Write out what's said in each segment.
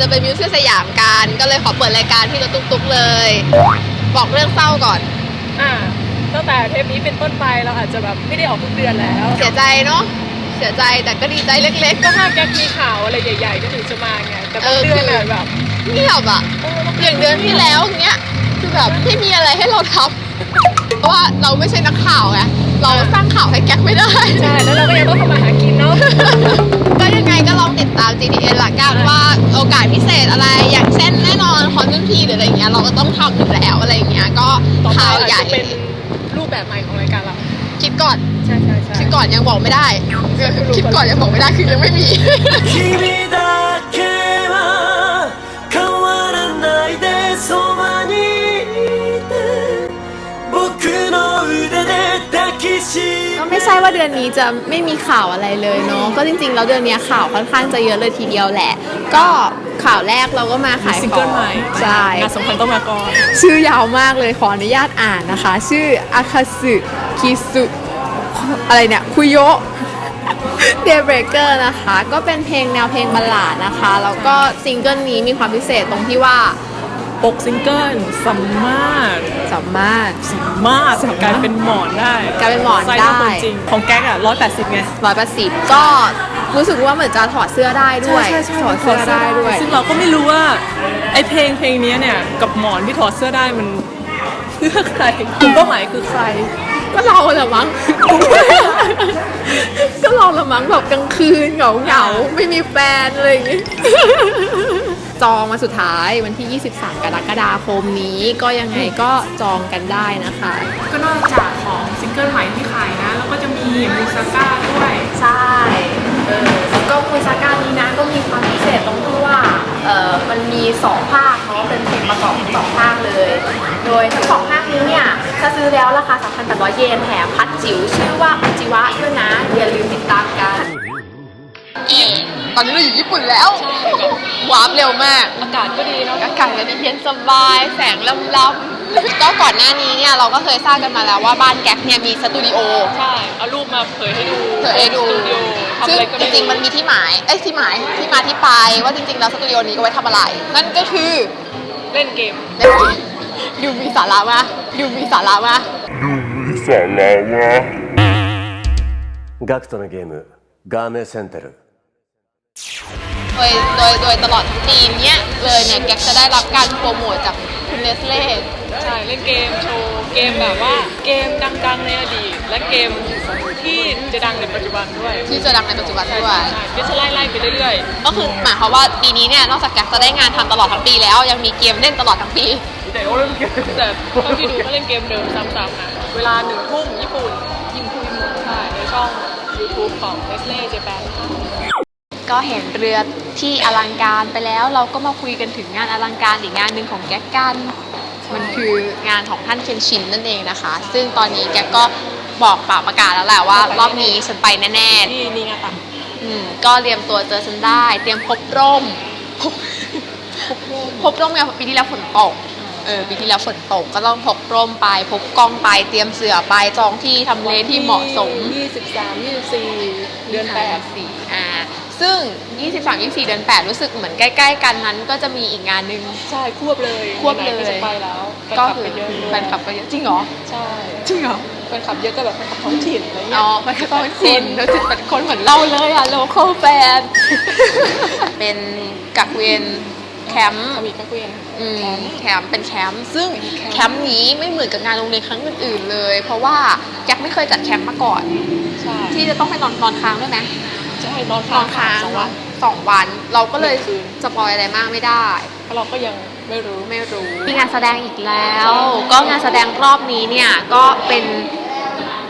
จะไปมิวเซียมสยามกัน ก็เลยขอเปิดรายการที่รถตุ๊กๆเลย บอกเรื่องเศร้าก่อน อ่าตั้งแต่เทปนี้เป็นต้นไปเราอาจจะแบบไม่ได้ออกทุกเดือนแล้วเสียใจเนาะเสียใจแต่ก็ดีใจเล็กก็ถ้าแก๊กมีข่าวอะไรใหญ่ๆก็ถึงจะมาไงแต่บางเออเดือนอะแบบๆเงียบอะอย่างเดือนที่แล้วอย่างเงี้ยคือแบบไม่มีอะไรให้เราทำเพราะว่าเราไม่ใช่นักข่าวไง เราสร้างข่าวให้แก๊กไม่ได้ ใช่แล้วเราก็ยังต้องทำมาหากินเนาะก็ยังไงก็ลองติดตาม GTN ละกันว่าโอกาสพิเศษอะไรอย่างเช่นแน่นอนคอนเทนต์พีหรืออะไรอย่างเงี้ยเราก็ต้องทำอยู่แล้วอะไรอย่างเงี้ยก็ต่อไปข่าวอาจใหญ่จะเป็นรูปแบบใหม่ของรายการเรา คิดก่อนใช่ใช่ใช่ คิดก่อนยังบอกไม่ได้เออคิดก่อนยังบอกไม่ได้คือยังไม่มี ว่าเดือนนี้จะไม่มีข่าวอะไรเลยเนาะก็จริงๆแล้วเดือนเนี้ยข่าวค่อนข้างจะเยอะเลยทีเดียวแหละ ก็ข่าวแรกเราก็มาขายซิงขเกิอลงใหม่ใช่งานสำคัญต้องมาก่อนชื่อยาวมากเลยขออนุญาตอ่านนะคะ ชื่ออาคาสึคิสุอะไรเนี่ยคุโยเด y b r e a k e r นะคะ ก็เป็นเพลงแนวเพลงบัลลาดนะคะ แล้วก็ซิงเกิลนี้มีความพิเศษตรงที่ว่า ปกซิงเกิลสามารถสามารถสามารถกลายเป็นหมอนได้กลายเป็นหมอนไซส์ได้เท่าคนจริง ของแก๊กอะร้อยแปดสิบไงร้อยแปดสิบก็รู้สึกว่าเหมือนจะถอดเสื้อได้ด้วยถอดเสื้อได้ด้วย ซึ่งเราก็ไม่รู้ว่าไอเพลงเพลงนี้เนี่ยกับหมอนที่ถอดเสื้อได้มันเพื่อใครกลุ่มเป้าหมายคือใคร ก็เราแหละมั้ง ก็เราละมั้งแบบกลางคืนเหงาเหงาๆไม่มีแฟนอะไรอย่างงี้ จองมาสุดท้ายวันที่ 23 กรกฎาคมนี้ก็ยังไงก็จองกันได้นะคะ ก็นอกจากของซิงเกิลใหม่ที่ขายนะ แล้วก็จะมีมูซาก้าด้วยใช่เออแล้วก็คุยซาก้านี้นะก็มีความพิเศษตรงที่ว่าเออมันมี 2 ภาคเนาะเป็นเพลงประกอบสองภาคเลย โดยทั้งสองภาคนี้เนี่ยถ้าซื้อแล้วราคา3,800 เยนแถมพัดจิ๋วชื่อว่าอุจิวะด้วยนะอย่าลืมติดตามกัน ตอนนี้เราอยู่ญี่ปุ่นแล้ววาร์ปเร็วมาก อากาศก็ดีเนาะ อากาศก็ดีเย็นสบาย แสงลำลำก็ก่อนหน้านี้เนี่ยเราก็เคยทราบกันมาแล้วว่าบ้านแก๊กเนี่ยมีสตูดิโอ ใช่ เอารูปมาเผยให้ดู เผยให้ดู สตูดิโอทำ ซึ่ง อะไรก็ จ ไม่ ริงๆ มันมีที่หมาย เอ้ยที่หมาย ที่มาที่ไปว่าจริงๆ แล้วสตูดิโอนี้ก็ไว้ทำอะไร นั่นก็คือ เล่นเกม เล่นเกมดูมีสาระมากดูมีสาระมาก สาระวะ ガクトのゲーム Game Center โดยโดยโดยตลอดทีมเนี้ยเลยเนี่ยแก๊กจะได้รับการโปรโมทจากคุณเนสเล่ใช่เล่นเกมโชว์เกมแบบว่าเกมดังๆในอดีต และเกมที่จะดังในปัจจุบันด้วยที่จะดังในปัจจุบันด้วยก็จะไล่ไล่ไปเรื่อยๆ ก็คือหมายความว่าปีนี้เนี่ยนอกจากแก๊กจะได้งานทำตลอดทั้งปีแล้วยังมีเกมเล่นตลอดทั้งปีแต่โอ้เล่นเกมแต่เท่าที่ดูก็เล่นเกมเดิมซ้ำๆนะเวลาหนึ่งทุ่มญี่ปุ่น YouTube ของ Nestle Japan ก็เห็นเรือที่อลังการไปแล้วเราก็มาคุยกันถึงงานอลังการอีกงานหนึ่งของแก๊กกัน มันคืองานของท่านเคนชินนั่นเองนะคะ ซึ่งตอนนี้แก๊กก็บอกเปล่าประกาศแล้วแหละว่า รอบนี้ฉันไปแน่ที่นี่งานต่างๆอืมก็เตรียมตัวเจอฉันได้ เตรียมพบร่มพบพบร่มไงปีที่แล้วฝนตก เออปีที่แล้วฝนตกก็ต้องพกร่มไปพกกล้องไปเตรียมเสือไปจองที่ทำเลที่เหมาะสม 23 24 เดือนสี่อ่าซึ่ง 23 24 เดือน 8 รู้สึกเหมือนใกล้ ๆ กันนั้นก็จะมีอีกงานหนึ่ง8ใช่ควบเลยควบเลย ไหนๆก็จะไปแล้วแฟนก็คลับคือไปเยอะเลยแฟนคลับก็เยอะจริงเหรอ ใช่จริงเหรอ แฟนคลับเยอะก็แบบแฟนคลับท้องถิ่นอะไรเงี้อ๋ยอมันก็ต้องชินแล้วจะเป็นคนเหมือนเราเลยอะ local fan เป็นกักเวียนแค มป์เขามีกักเวียน อืมแคมป์แคมป์เป็นแคมป์ซึ่งเป็นแคมป์แคมป์นี้ไม่เหมือนกับงานโรงเรียนครั้งอื่นๆเลย เพราะว่าแจ็คไม่เคยจัดแคมป์มาก่อน ใช่ที่จะต้องไปนอนนอนค้างด้วยไหมจะให้นอนนอนค้างสองวันสองวัน เราก็เลยหนึ่งคืนสปอยอะไรมากไม่ได้ เพราะเราก็ยังไม่รู้ ไม่รู้มีงานแสดงอีกแล้ว ก็งานแสดงรอบนี้เนี่ยก็เป็น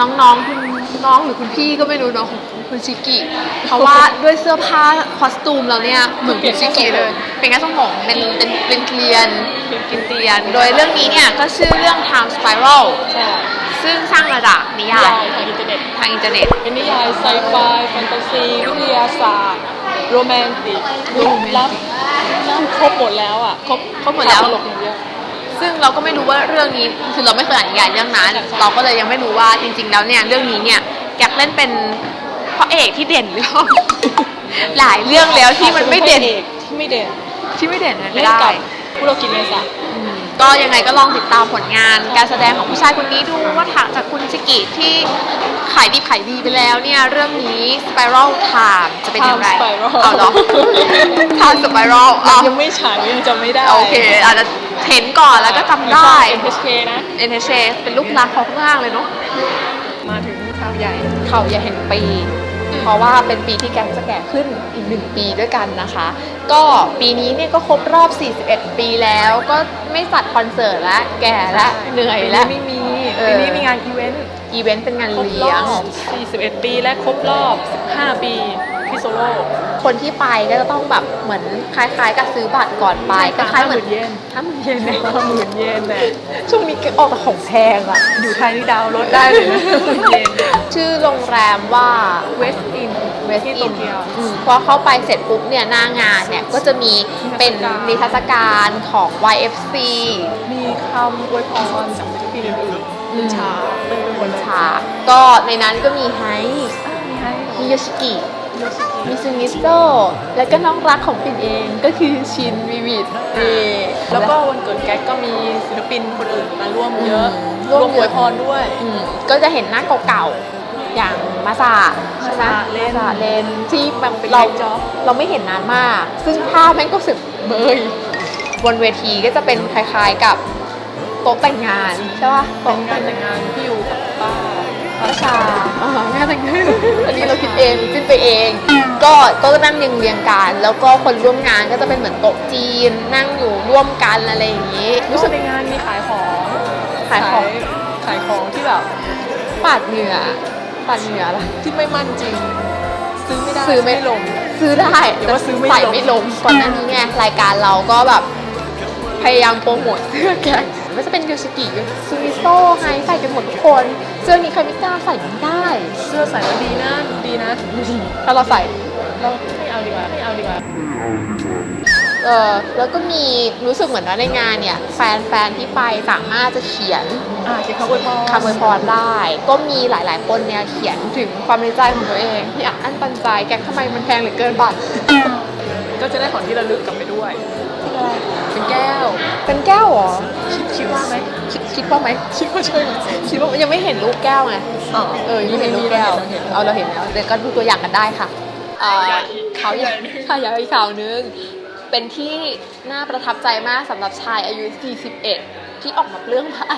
น้องๆคุณน้องหรือคุณพี่ก็ไม่รู้เนาะของคุณชิกิ เพราะว่าด้วยเสื้อผ้าคอสตูมเราเนี่ยเหมือนคุณชิกิเลย เป็นแค่ทรงผมเป็นเป็นเป็นเกลียนเป็นเกลียน โดยเรื่องนี้เนี่ยก็ชื่อเรื่อง Time Spiral ใช่ซึ่งสร้างระดับนิยายทางอินเทอร์เน็ตทางอินเทอร์เน็ตเป็นนิยายไซไฟแฟนตาซีวิทยาศาสตร์โรแมนติกลึกลับคือครบหมดแล้วอะครบครบหมดแล้วตลกอย่างเดียว ซึ่งเราก็ไม่รู้ว่าเรื่องนี้คือเราไม่เคยอ่านนิยายเรื่องนั้นใช่ใช่เราก็เลยยังไม่รู้ว่าจริง ๆ แล้วเนี่ยเรื่องนี้เนี่ยแก๊กเล่นเป็นพระเอกที่เด่นหรือเปล่าหลายเรื่องแล้วที่มันไม่เด่นพระเอกที่ไม่เด่นที่ไม่เด่นเลยเล่ไม่นได้กับคุโรกิเมสะ ก็ยังไงก็ลองติดตามผลงานการแสดงของผู้ชายคนนี้ดูว่าถังจากคุณชิกิที่ขายดีขายดีไปแล้วเนี่ยเรื่องนี้ Spiral Time จะเป็นอย่างไร Time Spiral เอาเหรอ Time Spiral เอายังไม่ฉายยังจำไม่ได้โอเคอาจจะเห็นก่อนแล้วก็จำได้ NHK นะ NHK เป็นลูกรักเขามากเลยเนาะมาถึงข่าวใหญ่เขาอย่าเห็นปี เพราะว่าเป็นปีที่แกงจะแก่ขึ้นอีกหนึ่งปีด้วยกันนะคะ ก็ปีนี้เนี่ยก็ครบรอบ 41 ปีแล้ว ก็ไม่จัดคอนเสิร์ตแล้วแก่แล้วเหนื่อยแล้วปีนี้ไม่มีเออปีนี้มีงานอีเวนต์อีเวนต์เป็นงานครบรเลี้ยองบ41 ปีและครบรอบ 15 ปี พี่โซโล่คนที่ไปก็จะต้องแบบเหมือนคล้ายๆ กับซื้อบัตรก่อนไปก็คล้ายๆเหมือนเยนห้าหมื่นเยนเนี่ยห้าหมื่นเยนเนี่ยช่วงนี้ออกแต่ของแพงอะอยู่ไทยนี่ดาวน์รถได้เลยนะหมื่นเยนชื่อโรงแรมว่า West In เวสที่อิโตนเกียวพอเข้าไปเสร็จปุ๊บเนี่ยหน้างานเนี่ยก็จะมีเป็นนิทรรศการของ YFC มีคำอวยพรจากศิลปินอื่นๆเป็นฉากเต็มไปหมดเลยฉากก็ในนั้นก็มีไฮอ่ามีให้มีโยชิกิโยชิกิ มีซูงิโซแล้วก็น้องรักของปิ่นเองก็คือชินวิวิตนี่แล้วก็วันเกิดแก๊กก็มีศิลปินคนอื่นมาร่วมเยอะอืมร่วมร่วมอเยวอะยพรด้วยอืมก็จะเห็นหน้าเก่าๆอย่างมาซาใช่ไหมมาซาเลนมาซาเลนที่แบบเป็นเราเล่นจ๊อบเราไม่เห็นนานมาก ซึ่งภาพแม่งก็รู้สึกเบยบนเวทีก็จะเป็นคล้ายๆกับโต๊ะแต่งงานใช่ป่ะเป็โต๊ะนงานแต่งงานพี่อยู่กับป้า ป้าชาอ่างานแต่งงานอันนี้เราคิดเองจิ้นไปเอง ก็โต๊ะนั่งเรียงๆกัน แล้วก็คนร่วมงานก็จะเป็นเหมือนโต๊ะจีน นั่งอยู่ร่วมกันอะไรอย่างนี้รู้สึกในงานมีขายของขายของขายของที่แบบปาดเหงื่อปาดเหงื่ออะไรที่ไม่มั่นจริง ซื้อไม่ได้ซื้อไม่ลง ซื้อได้เดี๋ยวว่าซื้อไม่ใส่ลงไม่ลงก่อนหน้านี้ไงรายการเราก็แบบพยายามโปรโมทเสื้อแก ไม่ว่าจะเป็นยูสกิซูมิโซไฮใส่กันหมดทุกคนเสื้อนี้ใครไม่กล้าใส่ไม่ได้ เสื้อใส่แล้วดีนะดีนะถ้าเราใส่เราไม่เอาดีกว่าไม่เอาดีกว่าเออแล้วก็มีรู้สึกเหมือนว่าในงานเนี่ย แฟนๆที่ไปสามารถจะเขียนอ่าเขียนคำอวยพรคำอวยพรได้ ก็มีหลายๆคนเนี่ยเขียนถึงความในใจของตัวเองที่อัดอั้นตันใจแกงทำไมมันแพงเหลือเกินบัตรก็จะได้ของที่ระลึกกลับไปด้วยเป็นแก้ว เป็นแก้วเหรอคิดคิดว่าไหมคิดคิดว่าไหมคิดว่าใช่ไหมคิดว่ายังไม่เห็นรูปแก้วไงอ๋อเออยังไม่เห็นรูปแก้วเอาเราเห็นแล้วเดี๋ยวก็ดูตัวอย่างกันได้ค่ะเอ่อเขาใหญ่ข่าวใหญ่อีกข่าวนึง เป็นที่น่าประทับใจมากสำหรับชายอายุ 41 ที่ออกมาเปลื้องผ้า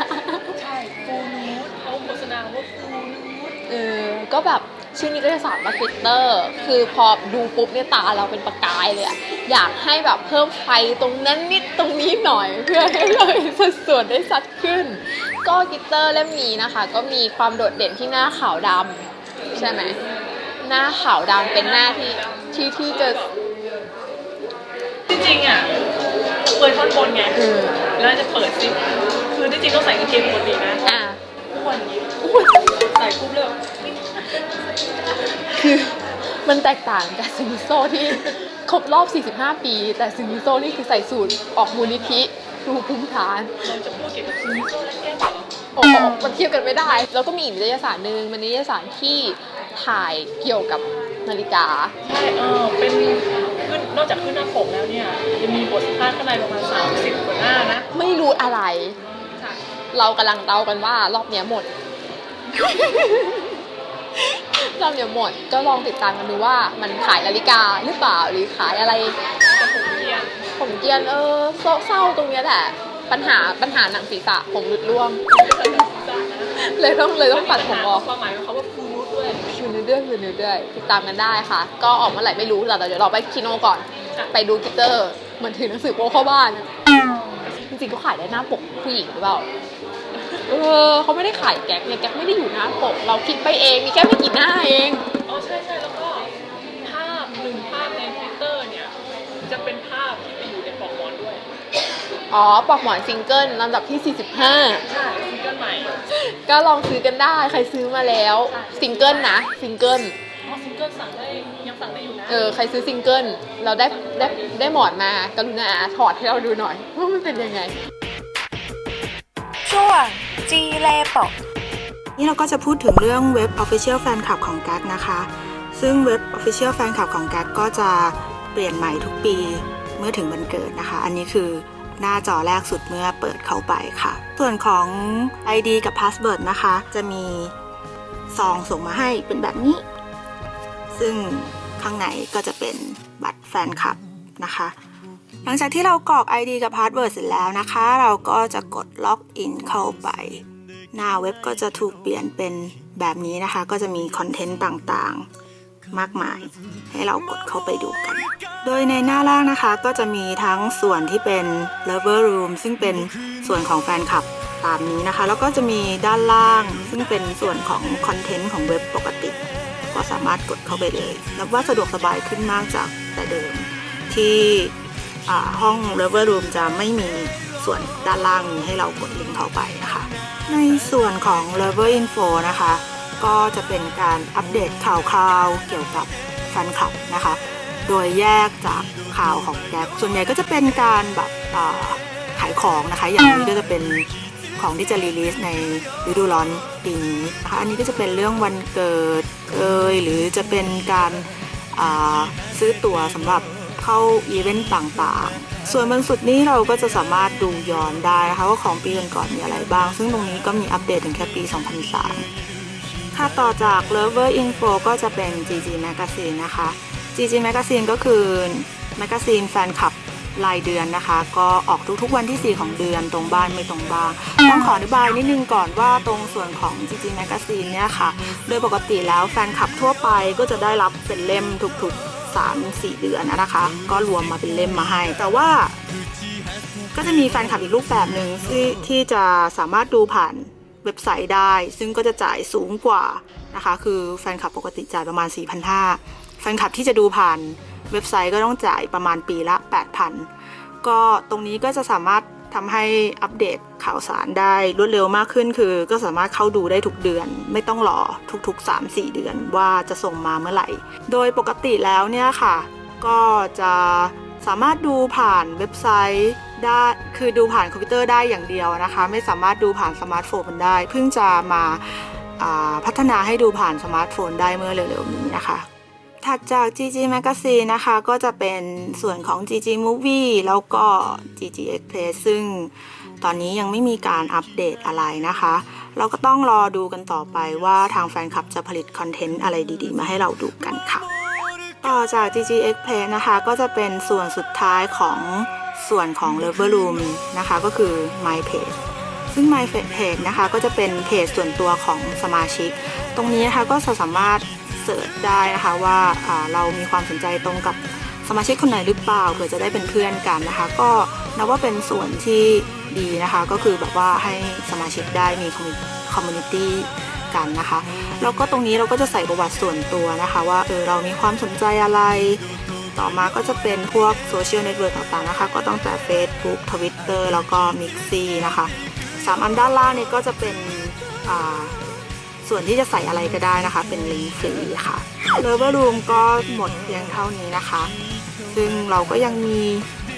ใช่ฟูนูดเขาโฆษณาว่าฟูนูดเออก็แบบ ชื่อนี้ก็จะสอนมาทวิตเตอร์ คือพอดูปุ๊บเนี่ยตาเราเป็นประกายเลยอะอยากให้แบบเพิ่มไฟตรงนั้นนิดตรงนี้หน่อย เพื่อให้เราเห็นสัดส่วนได้ชัดขึ้น ก็กิตเตอร์เล่มนี้นะคะ ก็มีความโดดเด่นที่หน้าขาวดำใช่ไหมหน้าขาวดำเป็นหน้าที่ที่ที่จะจริงๆอะเปิดท่อนบนไงเออแล้วจะเปิดซิปคือที่จริงต้องใส่กางเกงปกตินะอะอ้วนใส่ปุ๊บเลย คือมันแตกต่างกับซิมิโซที่ครบรอบ 45 ปี แต่ซิมิโซนี่คือใส่สูตรออกมูลนิธิครูภูมิฐานเราจะพูดเกี่ยวกับซีโซ่และแก้วเหรอโอ้โหมันเทียบกันไม่ได้ แล้วก็มีอีกนิตยสารหนึ่งมันนิตยสารที่ถ่ายเกี่ยวกับนาฬิกา ใช่เออเป็นขึ้นนอกจากขึ้นหน้าปกแล้วเนี่ยยังมีบทสัมภาษณ์ข้างในประมาณ 30 กว่าหน้านะ ไม่รู้อะไรใช่เรากำลังเดากันว่ารอบเนี้ยหมด เรอบเนี้ยหมด ก็ลองติดตามกันดูว่ามันขายนาฬิกาหรือเปล่าหรือขายอะไรผมเกียนเกรียนเออเศร้าตรงเนี้ยแหละ ปัญหาปัญหาหนังศีรษะผมหลุดร่วง เลยต้องเลยต้องตัดผมออกความหมายของเขาว่าฟูนูดด้วยอยู่ในเรื่องอยู่ในเรื่องติดตามกันได้ค่ะ ก็ออกเมื่อไหร่ไม่รู้แต่เดี๋ยวเราไปคิโนก่อน ไปดูกิตเตอร์เหมือนถือหนังสือโป๊เข้าบ้าน จริงๆเขาขายได้หน้าปกผู้หญิงหรือเปล่า เออเขาไม่ได้ขายแก๊กเนี่ยแก๊กไม่ได้อยู่หน้าปกเราคิดไปเองมีแค่ไม่กี่หน้าเอง อ๋อใช่ใช่แล้วก็ภาพหนึ่งภาพในทวิตเตอร์เนี่ย จะเป็นภาพที่ไปอยู่ในปลอกหมอนด้วย อ๋อปลอกหมอนซิงเกิลลำดับที่ใช่ซิงเกิลใหม่45ก็ลองซื้อกันได้ใครซื้อมาแล้วซิงเกิลนะซิงเกิลอ๋อซิงเกิลสั่งได้ยังสั่งได้อยู่นะเออใครซื้อซิงเกิลเราได้ได้ได้หมอนมากรุณาถอดให้เราดูหน่อยว่ามันเป็นยังไง ช่วงจีเลปกนี่เราก็จะพูดถึงเรื่องเว็บ Official Fan Club ของกักนะคะ ซึ่งเว็บ Official Fan Club ของกักก็จะเปลี่ยนใหม่ทุกปีเมื่อถึงวันเกิดนะคะ อันนี้คือหน้าจอแรกสุดเมื่อเปิดเข้าไปค่ะ ส่วนของ ID กับ Password นะคะ จะมีซองส่งมาให้เป็นแบบนี้ ซึ่งข้างในก็จะเป็นบัตรแฟนคลับนะคะ หลังจากที่เรากรอก ID กับ Password เสร็จแล้วนะคะ เราก็จะกดล็อกอินเข้าไป หน้าเว็บก็จะถูกเปลี่ยนเป็นแบบนี้นะคะ ก็จะมีคอนเทนต์ต่างๆ มากมาย ให้เรากดเข้าไปดูกัน โดยในหน้าแรกนะคะก็จะมีทั้งส่วนที่เป็น lover room ซึ่งเป็นส่วนของแฟนคลับตามนี้นะคะ แล้วก็จะมีด้านล่าง ซึ่งเป็นส่วนของคอนเทนต์ของเว็บปกติ ก็สามารถกดเข้าไปเลยนับว่าสะดวกสบายขึ้นมากจากแต่เดิมที่ ห้อง lover room จะไม่มีส่วนด้านล่างนี้ให้เรากดลิงก์เข้าไปนะคะ ในส่วนของ lover info นะคะ ก็จะเป็นการอัปเดตข่าวคราวเกี่ยวกับแฟนคลับนะคะ โดยแยกจากข่าวของแก๊ปส่วนใหญ่ก็จะเป็นการแบบขายของนะคะ อย่างนี้ก็จะเป็นของที่จะรีลีสในฤดูร้อนปีนี้นะคะอันนี้ก็จะเป็นเรื่องวันเกิดเอยหรือจะเป็นการซื้อตั๋วสำหรับ เข้าอีเวนต์ต่างๆ ส่วนบนสุดนี้เราก็จะสามารถดูย้อนได้นะคะว่าของปีก่อนๆมีอะไรบ้าง ซึ่งตรงนี้ก็มีอัปเดตถึงแค่ปี 2003 ค่ะต่อจาก Lover Info ก็จะเป็น GG Magazine นะคะ GG Magazine ก็คือแมกกาซีนแฟนคลับรายเดือนนะคะ ก็ออกทุกๆวันที่ 4 ของเดือนตรงบ้านไม่ตรงบ้านต้องขออธิบายนิดนึงก่อนว่าตรงส่วนของ GG Magazine เนี่ยค่ะ โดยปกติแล้วแฟนคลับทั่วไปก็จะได้รับเป็นเล่มทุกๆ 3-4 เดือนนะคะ ก็รวมมาเป็นเล่มมาให้ แต่ว่าก็จะมีแฟนคลับอีกรูปแบบหนึ่งที่ที่จะสามารถดูผ่านเว็บไซต์ได้ ซึ่งก็จะจ่ายสูงกว่านะคะ คือแฟนคลับปกติจ่ายประมาณ 4,500 แฟนคลับที่จะดูผ่านเว็บไซต์ก็ต้องจ่ายประมาณปีละ 8,000 ก็ตรงนี้ก็จะสามารถ ทำให้อัปเดตข่าวสารได้รวดเร็วมากขึ้นคือ ก็สามารถเข้าดูได้ทุกเดือน ไม่ต้องรอทุกๆ 3-4 เดือนว่าจะส่งมาเมื่อไหร่ โดยปกติแล้วเนี่ยค่ะ ก็จะสามารถดูผ่านเว็บไซต์ได้คือดูผ่านคอมพิวเตอร์ได้อย่างเดียวนะคะ ไม่สามารถดูผ่านสมาร์ทโฟนได้ เพิ่งจะมาาพัฒนาให้ดูผ่านสมาร์ทโฟนได้เมื่อเร็วๆนี้นะคะ ถัดจาก GG Magazine นะคะ ก็จะเป็นส่วนของ GG Movie แล้วก็ GG Express ซึ่งตอนนี้ยังไม่มีการอัปเดตอะไรนะคะ เราก็ต้องรอดูกันต่อไปว่าทางแฟนคลับจะผลิตคอนเทนต์อะไรดีๆ มาให้เราดูกันค่ะ ต่อจาก GG Express นะคะ ก็จะเป็นส่วนสุดท้ายของส่วนของ Lover Room นะคะ ก็คือ My Page ซึ่ง My Page นะคะ ก็จะเป็นเพจส่วนตัวของสมาชิก ตรงนี้นะคะก็จะสามารถ เสิร์ชได้นะคะว่าเรามีความสนใจตรงกับสมาชิกคนไหนหรือเปล่าเผื่อจะได้เป็นเพื่อนกันนะคะ ก็นับว่าเป็นส่วนที่ดีนะคะ ก็คือแบบว่าให้สมาชิกได้มีคอมมูนิตี้กันนะคะแล้วก็ตรงนี้เราก็จะใส่ประวัติส่วนตัวนะคะ ว่าเออเรามีความสนใจอะไร ต่อมาก็จะเป็นพวกโซเชียลเน็ตเวิร์กต่างๆนะคะ ก็ตั้งแต่ Facebook Twitter แล้วก็ Mixi นะคะสามอันด้านล่างเนี่ยก็จะเป็นอ่า ส่วนที่จะใส่อะไรก็ได้นะคะ เป็นลิงก์ฟรีค่ะเลเวอร์รูมก็หมดเพียงเท่านี้นะคะ ซึ่งเราก็ยังมี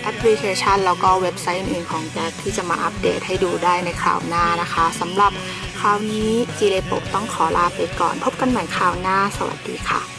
แอปพลิเคชัน แล้วก็เว็บไซต์อื่นๆของแจ็คที่จะมาอัปเดตให้ดูได้ในคราวหน้านะคะสำหรับคราวนี้จีเลโปต้องขอลาไปก่อน พบกันใหม่คราวหน้า สวัสดีค่ะ